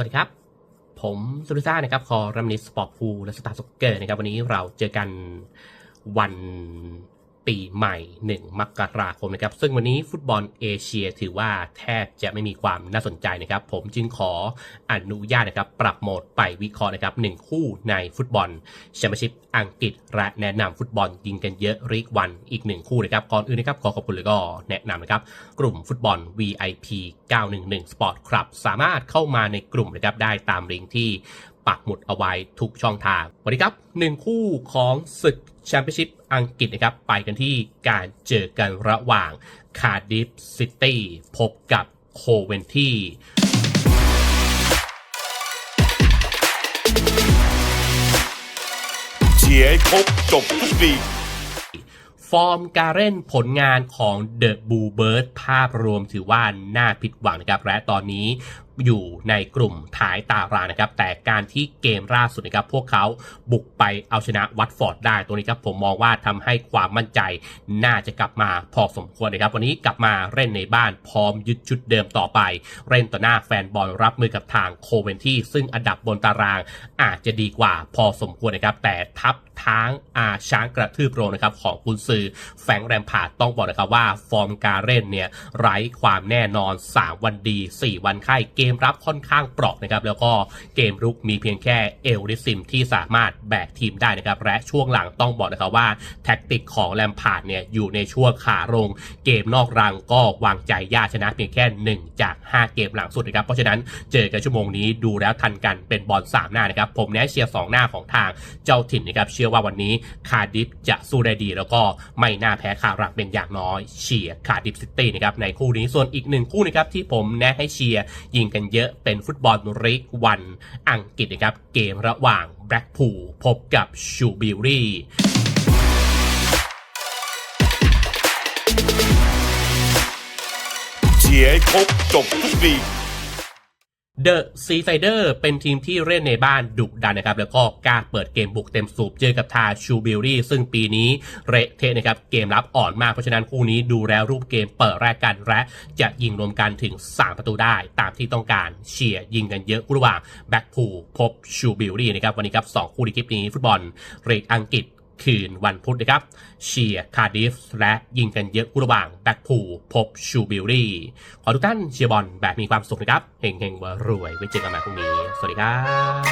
วัสดีครับ ผมสุริซ่านะครับ คอรัมนิสสปอร์ตฟูและสตาร์สกเกอร์นะครับ วันนี้เราเจอกันวัน ปีใหม่ 1 มกราคมนะครับ ซึ่งวันนี้ฟุตบอลเอเชียถือว่าแทบจะไม่มีความน่าสนใจนะครับ ผมจึงขออนุญาตนะครับ ปรับโหมดไปวิเคราะห์นะครับหนึ่งคู่ในฟุตบอลแชมเปี้ยนชิพอังกฤษ และแนะนำฟุตบอลยิงกันเยอะรีกวันอีกหนึ่งคู่นะครับ ก่อนอื่นนะครับ ขอขอบคุณเลยก็แนะนำนะครับ กลุ่มฟุตบอล VIP 911 Sport Club สามารถเข้ามาในกลุ่มนะครับได้ตามลิงก์ที่ ปักหมุดเอาไว้ทุกช่องทาง วันนี้ครับหนึ่งคู่ของศึกแชมเปี้ยนชิพอังกฤษนะครับ ไปกันที่การเจอกันระหว่างคาร์ดิฟซิตี้พบกับโคเวนที่เชียร์ให้ครบจบทุกลีกฟอร์มการเล่นผลงานของเดอะบูเบิร์ดภาพรวมถือว่าน่าผิดหวังนะครับ และตอนนี้ อยู่ในกลุ่มท้ายตารางนะครับ แต่การที่เกมล่าสุดนะครับ พวกเขาบุกไปเอาชนะวัตฟอร์ดได้ตัวนี้ครับผมมองว่าทำให้ความมั่นใจน่าจะกลับมาพอสมควรนะครับ วันนี้กลับมาเล่นในบ้านพร้อมยึดชุดเดิมต่อไป เล่นต่อหน้าแฟนบอลรับมือกับทางโคเวนที่ซึ่งอันดับบนตารางอาจจะดีกว่าพอสมควรนะครับ แต่ทัพ ท้างอาช้างกระทืบโรงนะครับของกุนซือแฟงแรมพาดต้องบอกนะครับว่าฟอร์มการเล่นเนี่ยไร้ความแน่นอน 3 วันดี 4 วันไข้เกมรับค่อนข้างเปราะนะครับแล้วก็เกมรุกมีเพียงแค่เอลริซิมที่สามารถแบกทีมได้นะครับและช่วงหลังต้องบอกนะครับว่าแท็กติกของแรมพาดเนี่ยอยู่ในช่วงขาลงเกมนอกรังก็วางใจยากชนะเพียงแค่ 1 จาก 5 เกมหลังสุดนะครับเพราะฉะนั้นเจอกันชั่วโมงนี้ดูแล้วทันกันเป็นบอล3หน้านะครับผมแนะเชียร์2หน้าของทางเจ้าถิ่นนะครับเชื่อว่าวันนี้คาดิฟจะสู้ได้ดี แล้วก็ไม่น่าแพ้คารักเป็นอย่างน้อยเชียร์คาดิฟซิตี้นะครับในคู่นี้ส่วนอีกหนึ่งคู่นะครับที่ผมแนะให้เชียร์ยิงกันเยอะเป็นฟุตบอลริกวันอังกฤษนะครับเกมระหว่างแบล็กพูลพบกับชูบิลลี่เชียร์ครบจบทุกลี เดอะซีไซเดอร์เป็นทีมที่เล่นในบ้านดุดันนะครับ แล้วก็กล้าเปิดเกมบุกเต็มสูบเจอกับทาชูบิลลี่ซึ่งปีนี้เละเทะนะครับ เกมรับอ่อนมาก เพราะฉะนั้นคู่นี้ดูแล้วรูปเกมเปิดแรกกันและจะยิงรวมกันถึง 3 ประตูได้ ตามที่ต้องการเชียร์ยิงกันเยอะระหว่างแบ็กพูพบชูบิลลี่นะครับ วันนี้ครับ2คู่ในคลิปนี้ฟุตบอลเรกอังกฤษ คืนวันพุธนะครับ เชียร์คาร์ดิฟและยิงกันเยอะคู่ระหว่างแบ็กพูพบชูบิลลี่ขอทุกท่านเชียร์บอลแบบมีความสุขนะครับเฮงเฮงรวยไว้เจอกันใหม่พรุ่งนี้ สวัสดีครับ